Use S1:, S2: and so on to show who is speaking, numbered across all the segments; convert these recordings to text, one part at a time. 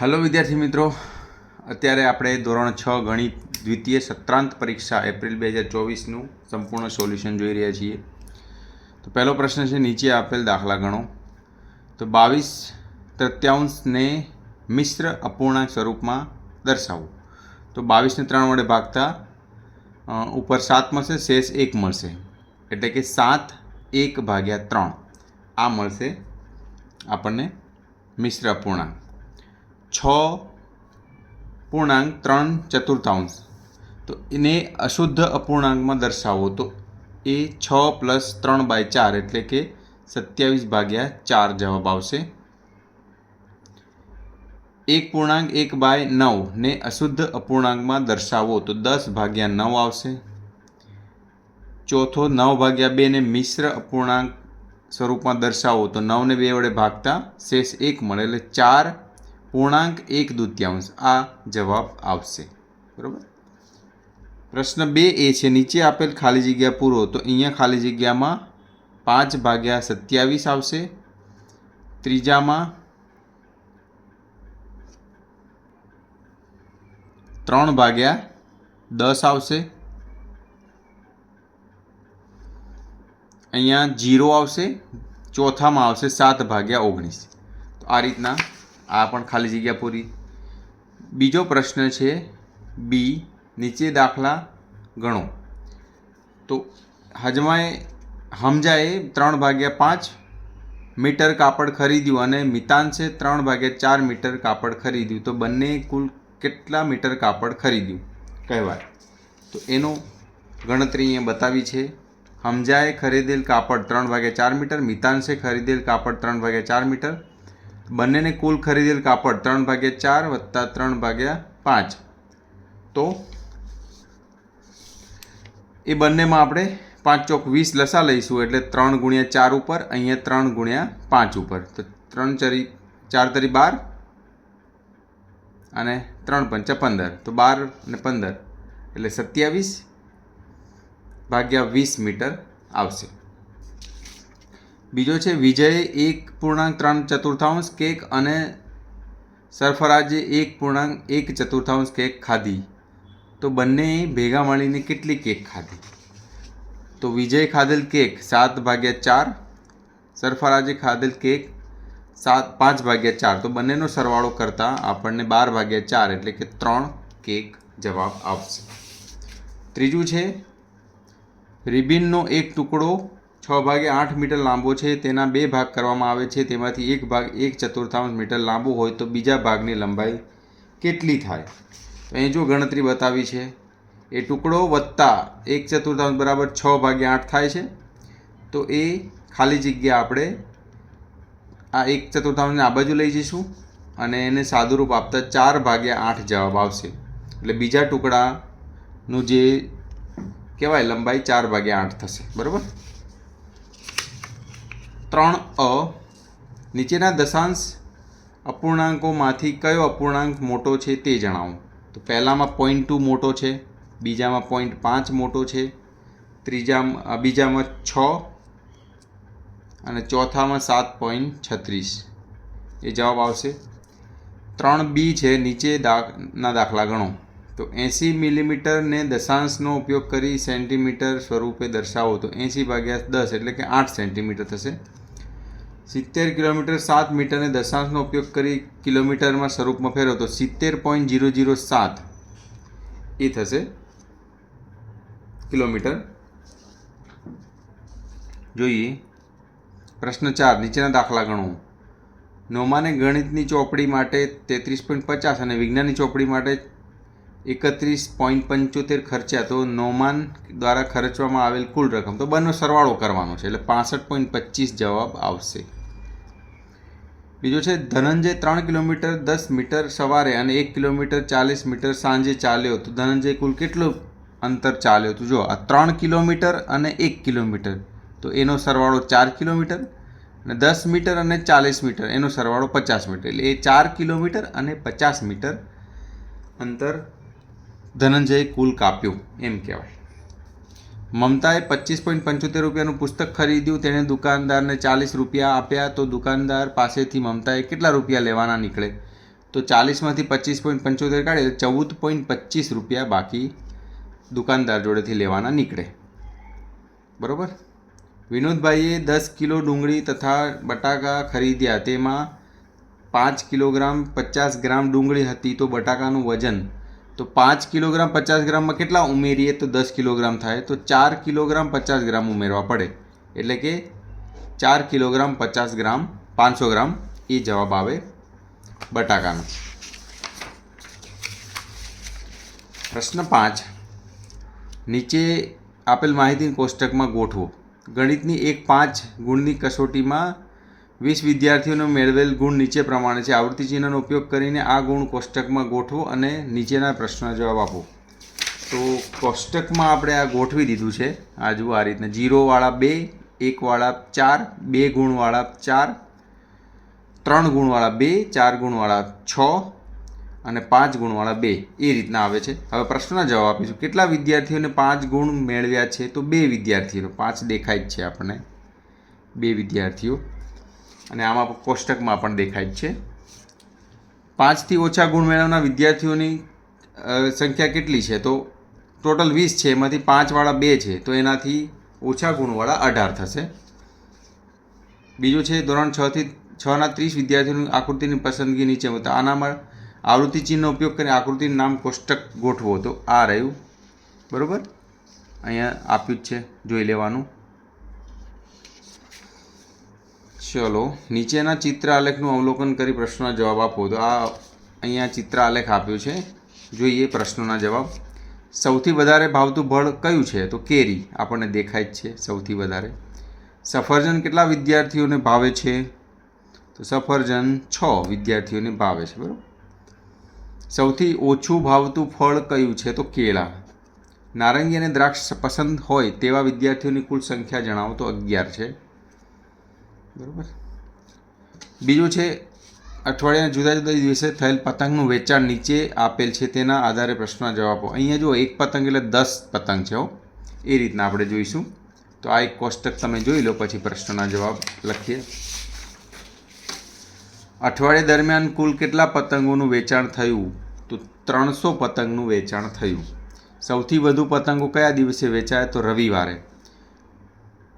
S1: Hello વિદ્યાર્થી મિત્રો. અત્યારે આપણે ધોરણ છ ગણિત દ્વિતીય સત્રાંત પરીક્ષા એપ્રિલ બે હજાર ચોવીસનું સંપૂર્ણ સોલ્યુશન જોઈ રહ્યા છીએ. તો પહેલો પ્રશ્ન છે, નીચે આપેલ દાખલા ગણો. તો બાવીસ તૃત્યાંશને મિશ્ર અપૂર્ણાંક સ્વરૂપમાં દર્શાવો. તો બાવીસને ત્રણ વડે ભાગતા ઉપર સાત મળશે, શેષ એક મળશે. એટલે કે સાત એક ભાગ્યા ત્રણ. આ મળશે આપણને મિશ્ર અપૂર્ણાંક. છ પૂર્ણાંક ત્રણ ચતુર્થાંશ. તો એને અશુદ્ધ અપૂર્ણાંકમાં દર્શાવો તો એ છ પ્લસ ત્રણ બાય ચાર એટલે કે સત્યાવીસ ભાગ્યા ચાર જવાબ આવશે. એક પૂર્ણાંક એક બાય નવ ને અશુદ્ધ અપૂર્ણાંકમાં દર્શાવો તો દસ ભાગ્યા નવ આવશે. ચોથો નવ ભાગ્યા બેને મિશ્ર અપૂર્ણાંક સ્વરૂપમાં દર્શાવો તો નવને બે વડે ભાગતા શેષ એક મળે એટલે ચાર પૂર્ણાંક એક દૂત્યાંશ. આ જવાબ આવશે. બરાબર? પ્રશ્ન બે એ છે, નીચે આપેલ ખાલી જગ્યા પૂરો તો અહીંયા ખાલી જગ્યામાં પાંચ ભાગ્યા સત્યાવીસ આવશે. ત્રીજામાં ત્રણ ભાગ્યા દસ આવશે. અહીંયા જીરો આવશે. ચોથામાં આવશે સાત ભાગ્યા ઓગણીસ. તો આ રીતના આ પણ ખાલી જગ્યા પૂરી. બીજો પ્રશ્ન છે બી, નીચે દાખલા ગણો. તો હજમાએ હમજાએ ત્રણ ભાગ્યા પાંચ મીટર કાપડ ખરીદ્યું અને મિતાંશે ત્રણ ભાગ્યા ચાર મીટર કાપડ ખરીદ્યું. તો બંને કુલ કેટલા મીટર કાપડ ખરીદ્યું? કહેવાય. તો એનો ગણતરી અહીંયા બતાવી છે. હમજાએ ખરીદેલ કાપડ ત્રણ ભાગ્યા ચાર મીટર મિતાંશે ખરીદેલ કાપડ ત્રણ ભાગ્યા ચાર મીટર. બંનેને કુલ ખરીદેલ કાપડ ત્રણ ભાગ્યા ચાર વત્તા ત્રણ ભાગ્યા પાંચ. તો એ બંનેમાં આપણે પાંચ ચોક વીસ લસા લઈશું એટલે ત્રણ ગુણ્યા ચાર ઉપર, અહીંયા ત્રણ ગુણ્યા પાંચ ઉપર. તો ત્રણ ચરી, ચાર તરી બાર અને ત્રણ પંચા પંદર. તો બાર અને પંદર એટલે સત્યાવીસ ભાગ્યા વીસ મીટર આવશે. બીજો છે વિજયે એક પૂર્ણાંક ત્રણ ચતુર્થાંશ કેક અને સરફરાજે એક પૂર્ણાંક એક ચતુર્થાંશ કેક ખાધી. તો બંને ભેગા મળીને કેટલી કેક ખાધી? તો વિજય ખાધેલ કેક સાત ભાગ્યા ચાર, સરફરાજે ખાધેલ કેક સાત, પાંચ ભાગ્યા ચાર. તો બંનેનો સરવાળો કરતાં આપણને બાર ભાગ્યા ચાર એટલે કે ત્રણ કેક જવાબ આવશે. ત્રીજું છે, રિબિનનો એક ટુકડો છ ભાગે આઠ મીટર લાંબો છે. તેના બે ભાગ કરવામાં આવે છે. તેમાંથી એક ભાગ એક ચતુર્થાંશ મીટર લાંબો હોય તો બીજા ભાગની લંબાઈ કેટલી થાય? તો અહીં જો ગણતરી બતાવી છે. એ ટુકડો વત્તા એક ચતુર્થાંશ બરાબર છ ભાગે આઠ થાય છે. તો એ ખાલી જગ્યા આપણે આ એક ચતુર્થાંશને આ બાજુ લઈ જઈશું અને એને સાદુરૂપ આપતા ચાર ભાગ્યા આઠ જવાબ આવશે. એટલે બીજા ટુકડાનું જે કહેવાય, લંબાઈ ચાર ભાગ્યા આઠ થશે. બરાબર? ત્રણ અ. નીચેના દશાંશ અપૂર્ણાંકોમાંથી કયો અપૂર્ણાંક મોટો છે તે જણાવો. તો પહેલામાં પોઈન્ટ ટુ મોટો છે, બીજામાં પોઈન્ટ પાંચ મોટો છે, ત્રીજામાં બીજામાં છ અને ચોથામાં સાત પોઈન્ટ છત્રીસ. એ જવાબ આવશે. ત્રણ બી છે, નીચે દાખના દાખલા ગણો. તો એંસી મિલીમીટરને દશાંશનો ઉપયોગ કરી સેન્ટીમીટર સ્વરૂપે દર્શાવો. તો એંસી ભાગ્યા દસ એટલે કે આઠ સેન્ટીમીટર થશે. સિત્તેર કિલોમીટર સાત મીટરને દશાંશનો ઉપયોગ કરી કિલોમીટરમાં સ્વરૂપમાં ફેરવો. તો સિત્તેર પોઈન્ટ જીરો જીરો સાત એ થશે કિલોમીટર. જોઈએ. પ્રશ્ન ચાર, નીચેના દાખલા ગણો. નોમાને ગણિતની ચોપડી માટે તેત્રીસ પોઈન્ટ પચાસ અને વિજ્ઞાનની ચોપડી માટે એકત્રીસ પોઈન્ટ પંચોતેર ખર્ચ્યા તો નોમાન દ્વારા ખર્ચવામાં આવેલ કુલ રકમ. તો બંને સરવાળો કરવાનો છે, એટલે પાસઠ પોઈન્ટ પચીસ જવાબ આવશે. બીજો છે, ધનંજય ત્રણ કિલોમીટર દસ મીટર સવારે અને એક કિલોમીટર ચાલીસ મીટર સાંજે ચાલ્યો. તો ધનંજય કુલ કેટલું અંતર ચાલ્યો? તો જો આ ત્રણ કિલોમીટર અને એક કિલોમીટર. તો એનો સરવાળો ચાર કિલોમીટર અને દસ મીટર અને ચાલીસ મીટર. એનો સરવાળો પચાસ મીટર. એટલે એ ચાર કિલોમીટર અને પચાસ મીટર અંતર ધનંજયે કુલ કાપ્યું, એમ કહેવાય. મમતાએ પચીસ પોઈન્ટ પંચોતેર રૂપિયાનું પુસ્તક ખરીદ્યું, તેણે દુકાનદારને ચાલીસ રૂપિયા આપ્યા, તો દુકાનદાર પાસેથી મમતાએ કેટલા રૂપિયા લેવાના નીકળે? તો ચાલીસમાંથી પચીસ પોઈન્ટ પંચોતેર કાઢે ચૌદ પોઈન્ટ પચીસ રૂપિયા બાકી દુકાનદાર જોડેથી લેવાના નીકળે. બરાબર? વિનોદભાઈએ દસ કિલો ડુંગળી તથા બટાકા ખરીદ્યા, તેમાં પાંચ કિલોગ્રામ પચાસ ગ્રામ ડુંગળી હતી, તો બટાકાનું વજન તો પાંચ કિલોગ્રામ પચાસ ગ્રામમાં કેટલા ઉમેરીએ તો દસ કિલોગ્રામ થાય. તો ચાર કિલોગ્રામ પચાસ ગ્રામ ઉમેરવા પડે. એટલે કે ચાર કિલોગ્રામ પચાસ ગ્રામ પાંચસો ગ્રામ એ જવાબ આવે બટાકાનો. પ્રશ્ન પાંચ. નીચે આપેલ માહિતી કોષ્ટકમાં ગોઠવો. ગણિતની એક પાંચ ગુણની કસોટીમાં વીસ વિદ્યાર્થીઓનો મેળવેલ ગુણ નીચે પ્રમાણે છે. આવૃત્તિ ચિહ્નનો ઉપયોગ કરીને આ ગુણ કોષ્ટકમાં ગોઠવો અને નીચેના પ્રશ્નના જવાબ આપો. તો કોષ્ટકમાં આપણે આ ગોઠવી દીધું છે. આ જુઓ આ રીતના. જીરોવાળા બે, એકવાળા ચાર, બે ગુણવાળા ચાર, ત્રણ ગુણવાળા બે, ચાર ગુણવાળા છ અને પાંચ ગુણવાળા બે. એ રીતના આવે છે. હવે પ્રશ્નના જવાબ આપીશું. કેટલા વિદ્યાર્થીઓને પાંચ ગુણ મેળવ્યા છે? તો બે વિદ્યાર્થીઓ. પાંચ દેખાય જ છે આપણને. બે વિદ્યાર્થીઓ. અને આમાં કોષ્ટકમાં પણ દેખાય જ છે. પાંચથી ઓછા ગુણ મેળવનાર વિદ્યાર્થીઓની સંખ્યા કેટલી છે? તો ટોટલ વીસ છે, એમાંથી પાંચવાળા બે છે, તો એનાથી ઓછા ગુણવાળા અઢાર થશે. બીજું છે ધોરણ છથી છના ત્રીસ વિદ્યાર્થીઓની આકૃતિની પસંદગી નીચે મુજબ. આનામાં આવૃત્તિ ચિહ્નનો ઉપયોગ કરીને આકૃતિનું નામ કોષ્ટક ગોઠવો. તો આ રહ્યું. બરાબર? અહીંયા આપ્યું જ છે, જોઈ લેવાનું. ચલો, નીચેના ચિત્ર આલેખનું અવલોકન કરી પ્રશ્નના જવાબ આપો. તો આ અહીંયા ચિત્ર આલેખ આપ્યો છે. જોઈએ પ્રશ્નોના જવાબ. સૌથી વધારે ભાવતું ફળ કયું છે? તો કેરી. આપણને દેખાય જ છે સૌથી વધારે. સફરજન કેટલા વિદ્યાર્થીઓને ભાવે છે? તો સફરજન છ વિદ્યાર્થીઓને ભાવે છે, બરાબર? સૌથી ઓછું ભાવતું ફળ કયું છે? તો કેળા. નારંગી અને દ્રાક્ષ પસંદ હોય તેવા વિદ્યાર્થીઓની કુલ સંખ્યા જણાવો તો અગિયાર છે. બરાબર. બીજું છે, અઠવાડિયાના જુદા જુદા દિવસે થયેલ પતંગનું વેચાણ નીચે આપેલ છે તેના આધારે પ્રશ્નના જવાબો અહીંયા જો એક પતંગ એટલે દસ પતંગ છે હો. એ રીતના આપણે જોઈશું. તો આ એક કોષ્ટક તમે જોઈ લો, પછી પ્રશ્નના જવાબ લખીએ. અઠવાડિયા દરમિયાન કુલ કેટલા પતંગોનું વેચાણ થયું? તો ત્રણસો પતંગનું વેચાણ થયું. સૌથી વધુ પતંગો કયા દિવસે વેચાય? તો રવિવારે.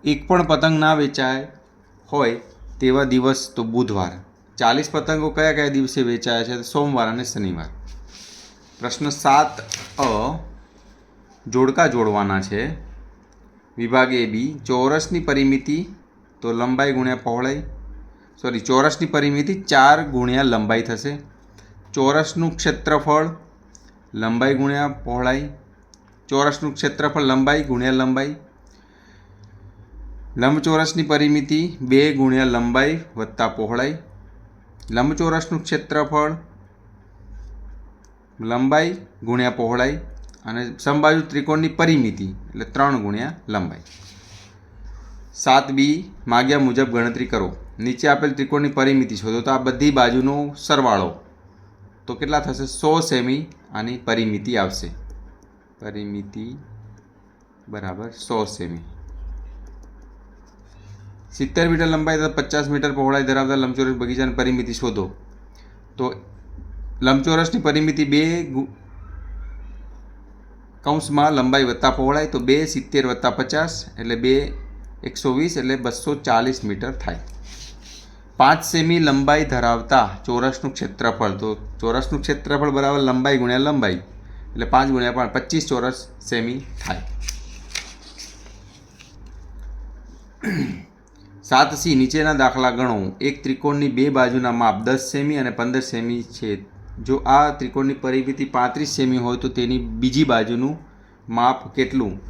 S1: એક પણ પતંગ ના વેચાય હોય તેવા દિવસ તો બુધવાર. ચાલીસ પતંગો કયા કયા દિવસે વેચાયા છે? સોમવાર અને શનિવાર. પ્રશ્ન સાત અ જોડકા જોડવાના છે. વિભાગ એ બી, ચોરસની પરિમિતિ તો લંબાઈ ગુણ્યા પહોળાઈ. સોરી ચોરસની પરિમિતિ ચાર ગુણ્યા લંબાઈ થશે. ચોરસનું ક્ષેત્રફળ લંબાઈ ગુણ્યા પહોળાઈ. ચોરસનું ક્ષેત્રફળ લંબાઈ ગુણ્યા લંબાઈ. લંબચોરસની પરિમિતિ બે ગુણ્યા લંબાઈ વત્તા પહોળાઈ. લંબચોરસનું ક્ષેત્રફળ લંબાઈ ગુણ્યા પહોળાઈ અને સમબાજુ ત્રિકોણની પરિમિતિ, એટલે ત્રણ ગુણ્યા લંબાઈ. સાત બી માગ્યા મુજબ ગણતરી કરો. નીચે આપેલ ત્રિકોણની પરિમિતિ શોધો. તો આ બધી બાજુનો સરવાળો. તો કેટલા થશે? સો સેમી આની પરિમિતિ આવશે. પરિમિતિ બરાબર સો સેમી. સિત્તેર મીટર લંબાઈ તથા પચાસ મીટર પહોળાઈ ધરાવતા લંબચોરસ બગીચાની પરિમિતિ શોધો. તો લંબચોરસની પરિમિતિ બે કૌંસમાં લંબાઈ વત્તા પહોળાઈ તો બે સિત્તેર વત્તા પચાસ એટલે બે એકસો વીસ એટલે બસો ચાલીસ મીટર થાય. પાંચ સેમી લંબાઈ ધરાવતા ચોરસનું ક્ષેત્રફળ, તો ચોરસનું ક્ષેત્રફળ બરાબર લંબાઈ ગુણ્યા લંબાઈ એટલે પાંચ ગુણ્યા પાંચ, પચીસ ચોરસ સેમી થાય. સાત સી નીચેના દાખલા ગણો. એક ત્રિકોણની બે બાજુના માપ દસ સેમી અને પંદર સેમી છે. જો આ ત્રિકોણની પરિમિતિ પાંત્રીસ સેમી હોય તો તેની બીજી બાજુનું માપ કેટલું?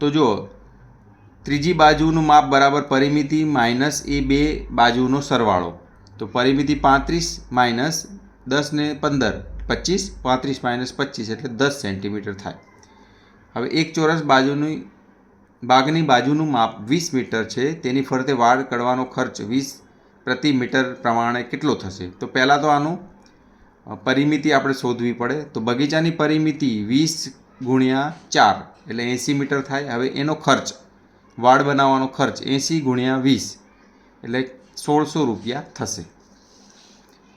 S1: તો જો ત્રીજી બાજુનું માપ બરાબર પરિમિતિ માઇનસ એ બે બાજુનો સરવાળો. તો પરિમિતિ પાંત્રીસ માઇનસ દસ ને પંદર, પચીસ, પાંત્રીસ માઇનસ પચીસ એટલે દસ સેન્ટીમીટર થાય. હવે એક ચોરસ બાજુની બાગની બાજુનું માપ વીસ મીટર છે. તેની ફરતે વાળ કરવાનો ખર્ચ વીસ પ્રતિ મીટર પ્રમાણે કેટલો થશે? તો પહેલાં તો આનું પરિમિતિ આપણે શોધવી પડે. તો બગીચાની પરિમિતિ વીસ ગુણ્યા ચાર, એટલે એંસી મીટર થાય. હવે એનો ખર્ચ વાડ બનાવવાનો ખર્ચ એંસી ગુણ્યા વીસ, એટલે સોળસો રૂપિયા થશે.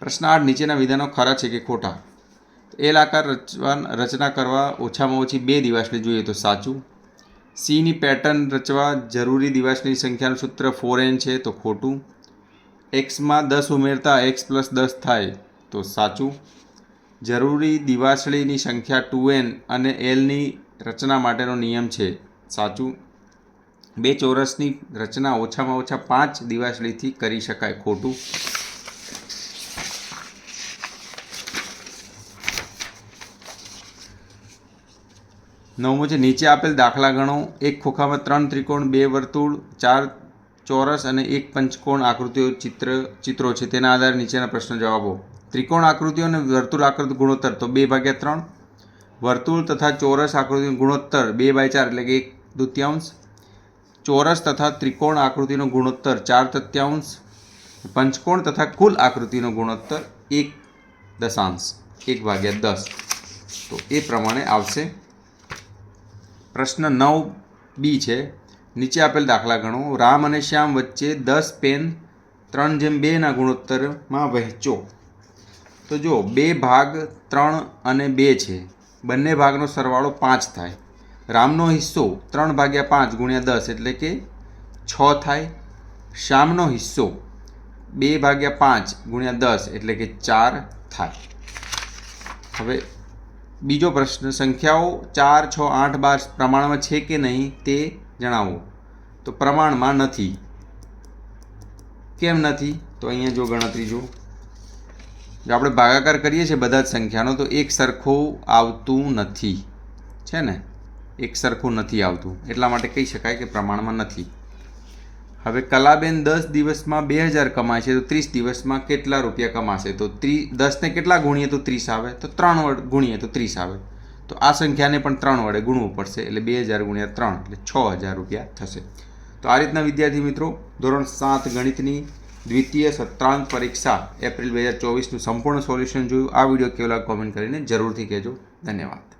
S1: પ્રશ્ન આઠ, નીચેના વિધાનો ખરા છે કે ખોટા? એલ આકાર રચવા, રચના કરવા ઓછામાં ઓછી બે દિવસને જોઈએ તો સાચું. સીની પેટર્ન રચવા જરૂરી દિવસની સંખ્યાનું સૂત્ર ફોર એન છે, તો ખોટું. એક્સમાં દસ ઉમેરતા એક્સ પ્લસ દસ થાય, તો સાચું. જરૂરી દિવાસળીની સંખ્યા ટુ એન અને એલની રચના માટેનો નિયમ છે, સાચું. બે ચોરસની રચના ઓછામાં ઓછા પાંચ દિવાસળીથી કરી શકાય, ખોટું. નવમું છે, નીચે આપેલ દાખલા ગણો. એક ખોખામાં ત્રણ ત્રિકોણ, બે વર્તુળ, ચાર ચોરસ અને એક પંચકોણ આકૃતિઓ ચિત્ર, ચિત્રો છે. તેના આધારે નીચેના પ્રશ્નો જવાબો. ત્રિકોણ આકૃતિઓ અને વર્તુળ આકૃતિ ગુણોત્તર, તો બે ભાગ્યા ત્રણ. વર્તુળ તથા ચોરસ આકૃતિનો ગુણોત્તર, બે બાય ચાર એટલે કે એક દૃત્યાંશ. ચોરસ તથા ત્રિકોણ આકૃતિનો ગુણોત્તર, ચાર તૃત્યાંશ. પંચકોણ તથા કુલ આકૃતિનો ગુણોત્તર, એક દશાંશ, એક ભાગ્યા દસ. તો એ પ્રમાણે આવશે. પ્રશ્ન નવ બી છે. નીચે આપેલ દાખલા ગણો. રામ અને શ્યામ વચ્ચે દસ પેન ત્રણ જેમ બેના ગુણોત્તરમાં વહેંચો. તો જો બે ભાગ ત્રણ અને બે છે. બંને ભાગનો સરવાળો પાંચ થાય. રામનો હિસ્સો ત્રણ ભાગ્યા પાંચ ગુણ્યા દસ એટલે કે છ થાય. શ્યામનો હિસ્સો બે ભાગ્યા પાંચ ગુણ્યા દસ એટલે કે ચાર થાય. હવે બીજો પ્રશ્ન, સંખ્યાઓ ચાર, છ, આઠ, બાર પ્રમાણમાં છે કે નહીં તે જણાવો. તો પ્રમાણમાં નથી. કેમ નથી? તો અહીંયા જો ગણતરી જો જો આપણે ભાગાકાર કરીએ છીએ બધા જ સંખ્યાનો, તો એક સરખું આવતું નથી. છે ને? એક સરખું નથી આવતું. એટલા માટે કહી શકાય કે પ્રમાણમાં નથી. હવે કલાબેન દસ દિવસમાં બે હજાર કમાય છે, તો ત્રીસ દિવસમાં કેટલા રૂપિયા કમાશે? તો ત્રી, દસને કેટલા ગુણીએ તો ત્રીસ આવે? તો ત્રણ વડે ગુણીએ તો ત્રીસ આવે. તો આ સંખ્યાને પણ ત્રણ વડે ગુણવું પડશે, એટલે બે હજાર ગુણ્યા ત્રણ, એટલે છ હજાર રૂપિયા થશે. તો આ રીતના વિદ્યાર્થી મિત્રો, ધોરણ સાત ગણિતની દ્વિતીય સત્રાંત પરીક્ષા એપ્રિલ બે હજાર ચોવીસનું સંપૂર્ણ સોલ્યુશન જોયું. આ વીડિયો કેવલા કોમેન્ટ કરીને જરૂરથી કહેજો. ધન્યવાદ.